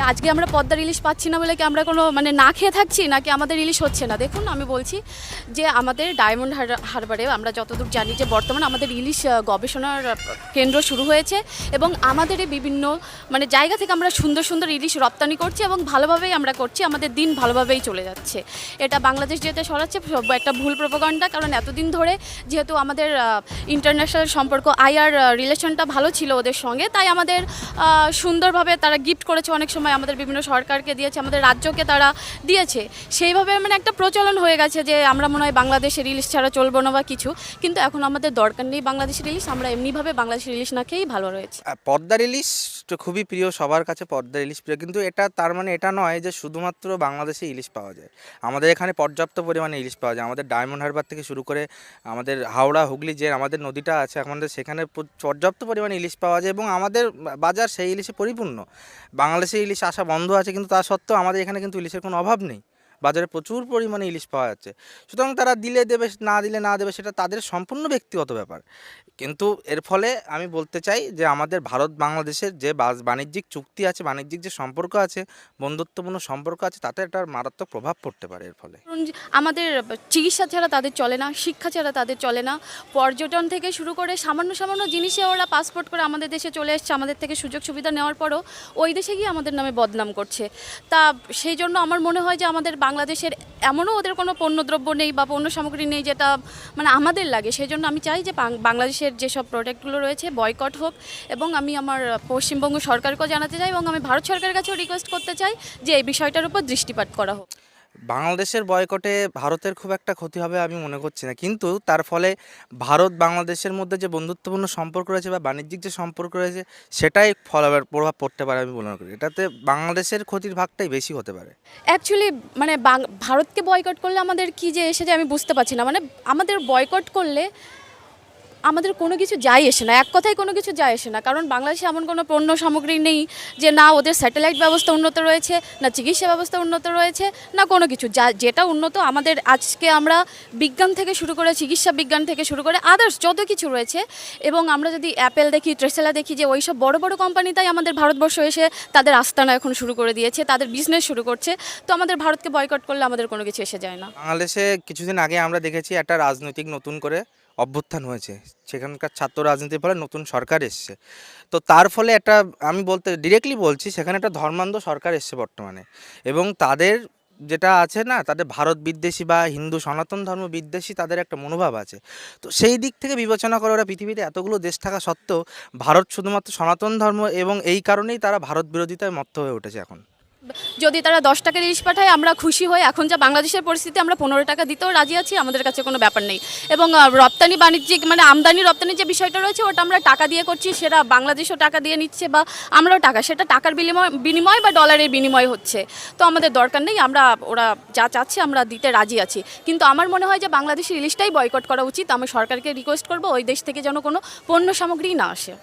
আজকে আমরা পদ্মার ইলিশ পাচ্ছি না বলে কি আমরা কোনো মানে না খেয়ে থাকছি? নাকি আমাদের ইলিশ হচ্ছে না? দেখুন, আমি বলছি যে আমাদের ডায়মন্ড হার- হারবারে আমরা যতদূর জানি যে বর্তমানে আমাদের ইলিশ গবেষণার কেন্দ্র শুরু হয়েছে এবং আমাদের বিভিন্ন মানে জায়গা থেকে আমরা সুন্দর সুন্দর ইলিশ রপ্তানি করছি এবং ভালোভাবেই আমরা করছি। আমাদের দিন ভালোভাবেই চলে যাচ্ছে। এটা বাংলাদেশ যেটা সরাচ্ছে একটা ভুল প্রোপাগান্ডা, কারণ এতদিন ধরে যেহেতু আমাদের ইন্টারন্যাশনাল সম্পর্ক আইআর রিলেশনটা ভালো ছিল ওদের সঙ্গে। তাই আমাদের সুন্দরভাবে তারা গিফট করেছে অনেক সময়। আমাদের বিভিন্ন সরকারকে দিয়েছে, আমাদের রাজ্যকে তারা দিয়েছে। সেইভাবে মানে একটা প্রচলন হয়ে গেছে যে আমরা মনে হয় বাংলাদেশে ইলিশ ছাড়া চলবো না বা কিছু। কিন্তু এখন আমাদের দরকার নেই বাংলাদেশের ইলিশ আমরা এমনিভাবে বাংলাদেশের ইলিশ না খেয়েই ভালো রয়েছে। ইলিশ তো খুবই প্রিয়, সবার কাছে পদ্মার ইলিশ প্রিয়। কিন্তু এটা তার মানে এটা নয় যে শুধুমাত্র বাংলাদেশে ইলিশ পাওয়া যায়। আমাদের এখানে পর্যাপ্ত পরিমাণে ইলিশ পাওয়া যায়। আমাদের ডায়মন্ড হারবার থেকে শুরু করে আমাদের হাওড়া, হুগলি যে আমাদের নদীটা আছে, আমাদের সেখানে পর্যাপ্ত পরিমাণে ইলিশ পাওয়া যায় এবং আমাদের বাজার সেই ইলিশে পরিপূর্ণ। বাংলাদেশে ইলিশ আসা বন্ধ আছে কিন্তু তা সত্ত্বেও আমাদের এখানে কিন্তু ইলিশের কোনো অভাব নেই। বাজারে প্রচুর পরিমাণে ইলিশ পাওয়া যাচ্ছে। সুতরাং তারা দিলে দেবে, না দিলে না দেবে, সেটা তাদের সম্পূর্ণ ব্যক্তিগত ব্যাপার। কিন্তু এর ফলে আমি বলতে চাই যে আমাদের ভারত, বাংলাদেশের যে বাণিজ্যিক চুক্তি আছে, বাণিজ্যিক যে সম্পর্ক আছে, বন্ধুত্বপূর্ণ সম্পর্ক আছে, তাতে একটা মারাত্মক প্রভাব পড়তে পারে এর ফলে। আমাদের চিকিৎসা ছাড়া তাদের চলে না, শিক্ষা ছাড়া তাদের চলে না, পর্যটন থেকে শুরু করে সামান্য সামান্য জিনিসে ওরা পাসপোর্ট করে আমাদের দেশে চলে এসছে, আমাদের থেকে সুযোগ সুবিধা নেওয়ার পরও ওই দেশে গিয়ে আমাদের নামে বদনাম করছে। তা সেই জন্য আমার মনে হয় যে আমাদের বাংলাদেশের এমনও ওদের কোনো পণ্যদ্রব্য নেই বা পণ্য সামগ্রী নেই যেটা মানে আমাদের লাগে। সেই জন্য আমি চাই যে বাংলাদেশের যেসব প্রোডাক্টগুলো রয়েছে, বয়কট হোক এবং আমি আমার পশ্চিমবঙ্গ সরকারকেও জানাতে চাই এবং আমি ভারত সরকারের কাছেও রিকোয়েস্ট করতে চাই যে এই বিষয়টার উপর দৃষ্টিপাত করা হোক। বাংলাদেশের বয়কটে ভারতের খুব একটা ক্ষতি হবে আমি মনে করছি না। কিন্তু তার ফলে ভারত বাংলাদেশের মধ্যে যে বন্ধুত্বপূর্ণ সম্পর্ক রয়েছে বা বাণিজ্যিক যে সম্পর্ক রয়েছে, সেটাই ফলাবার প্রভাব পড়তে পারে আমি মনে করি। এটাতে বাংলাদেশের ক্ষতির ভাগটাই বেশি হতে পারে। অ্যাকচুয়ালি মানে ভারতকে বয়কট করলে আমাদের কি যে এসে যে আমি বুঝতে পারছি না। মানে আমাদের বয়কট করলে আমাদের কোনো কিছু যায় এসে না, এক কথায় কোনো কিছু যায় এসে না। কারণ বাংলাদেশে এমন কোনো পণ্য সামগ্রী নেই যে না ওদের স্যাটেলাইট ব্যবস্থা উন্নত রয়েছে, না চিকিৎসা ব্যবস্থা উন্নত রয়েছে, না কোনো কিছু। যা, যেটা উন্নত আমাদের আজকে আমরা বিজ্ঞান থেকে শুরু করে চিকিৎসা বিজ্ঞান থেকে শুরু করে আদার্স যত কিছু রয়েছে, এবং আমরা যদি অ্যাপেল দেখি ট্রেসেলা দেখি যে ওই সব বড় বড় কোম্পানি তাই আমাদের ভারতবর্ষ এসে তাদের আস্তানা এখন শুরু করে দিয়েছে, তাদের বিজনেস শুরু করছে, তো আমাদের ভারতকে বয়কট করলে আমাদের কোনো কিছু এসে যায় না। বাংলাদেশে কিছুদিন আগে আমরা দেখেছি একটা রাজনৈতিক নতুন করে অভ্যুত্থান হয়েছে। সেখানকার ছাত্র রাজনীতির ফলে নতুন সরকার এসছে। তো তার ফলে একটা, আমি বলতে ডিরেক্টলি বলছি, সেখানে একটা ধর্মান্ধ সরকার এসছে বর্তমানে। এবং তাদের যেটা আছে না, তাদের ভারত বিদ্বেষী বা হিন্দু সনাতন ধর্ম বিদ্বেষী তাদের একটা মনোভাব আছে। তো সেই দিক থেকে বিবেচনা করে ওরা পৃথিবীতে এতগুলো দেশ থাকা সত্ত্বেও ভারত শুধুমাত্র সনাতন ধর্ম এবং এই কারণেই তারা ভারত বিরোধিতায় মত্ত হয়ে উঠেছে এখন। যদি তারা দশ টাকার ইলিশ পাঠায়, আমরা খুশি হই। এখন যা বাংলাদেশের পরিস্থিতি, আমরা পনেরো টাকা দিতেও রাজি আছি, আমাদের কাছে কোনো ব্যাপার নেই। এবং রপ্তানি বাণিজ্যিক মানে আমদানি, রপ্তানি যে বিষয়টা রয়েছে, ওটা আমরা টাকা দিয়ে করছি, সেটা বাংলাদেশও টাকা দিয়ে নিচ্ছে বা আমরাও টাকা, সেটা টাকার বিনিময় বিনিময় বা ডলারের বিনিময় হচ্ছে। তো আমাদের দরকার নেই, আমরা, ওরা যা চাচ্ছে, আমরা দিতে রাজি আছি। কিন্তু আমার মনে হয় যে বাংলাদেশের ইলিশটাই বয়কট করা উচিত। আমি সরকারকে রিকোয়েস্ট করব, ওই দেশ থেকে যেন কোনো পণ্য সামগ্রী না আসে।